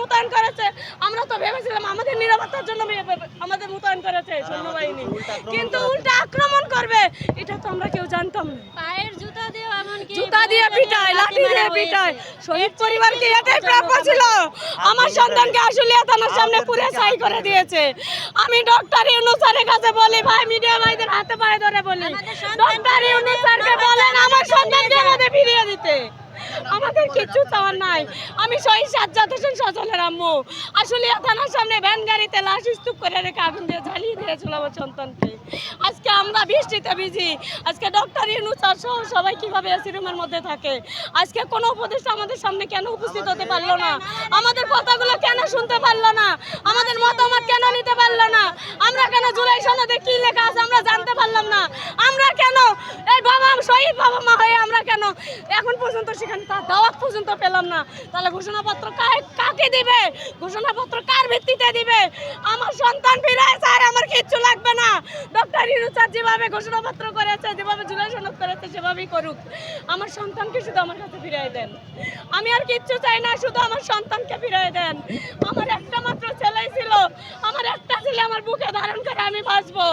মোতায়েন করেছে। আমরা তো ভেবেছিলাম আমাদের নিরাপত্তার জন্য আমাদের মোতায়েন করেছে সৈন্যবাহিনী। কিন্তু উল্টা আক্রমণ করবে এটা তো আমরা কেউ জানতাম না। পায়ের জুতা দিয়ে এমনকি জুতা দিয়ে পিটায় লাঠি দিয়ে পিটায়। শহীদ পরিবারকে এটাই প্রাপ্য ছিল। আমার সন্তানকে আশুলিয়া থানার সামনে পুরে সাই করে দিয়েছে। আমি ডক্টর ইউনুস স্যারের কাছে বলি ভাই মিডিয়া ভাইদের হাতে পায়ে ধরে বলি। ডক্টর ইউনুস স্যারকে বলেন আমার সন্তানকে আমাদের ফিরিয়ে দিতে। আমাদের কিচ্ছু চাওয়ার নাই। আমি শহীদ সাজ্জাদ হোসেন সজলের আম্মু আশুলিয়া থানার সামনে ভ্যান গাড়িতে লাশ স্তূপ করে রেখে আগুন দিয়ে জ্বালিয়ে দিয়েছিল আমার সন্তানকে আজকে আমরা বৃষ্টিতে ভিজি, আজকে ডক্টর স্যার সহ সবাই কীভাবে এসি রুমের মধ্যে থাকে? আজকে কোনো উপদেষ্টা আমাদের সামনে কেন উপস্থিত হতে পারল না? আমাদের কথাগুলো কেন শুনতে পারল না? আমাদের মতামত কেন নিতে পারল না? আমরা কেন জুলাই সনদে কি লেখা আছে আমরা জানতে পারলাম না আমরা কেন এই বাবা শহীদ বাবা মা হয়ে আমরা কেন এখন পর্যন্ত সেখানে তার দাওয়াত পর্যন্ত পেলাম না? তাহলে ঘোষণাপত্র কাকে দিবে? ঘোষণাপত্র কার ভিত্তিতে দিবে? আমার সন্তান ফিরায় স্যার আমার কিচ্ছু লাগবে না। ডক্টর ইনুস স্যার যেভাবে ঘোষণাপত্র করেছে, যেভাবে জুলাই সনদ করেছে, সেভাবেই করুক। আমার সন্তানকে শুধু আমার কাছে ফিরিয়ে দেন। আমি আর কিচ্ছু চাই না, শুধু আমার সন্তানকে ফিরিয়ে দেন। আমার একটা মাত্র ছেলেই ছিল। আমার একটা ছেলে আমার বুকে ধারণ করে আমি বাঁচবো।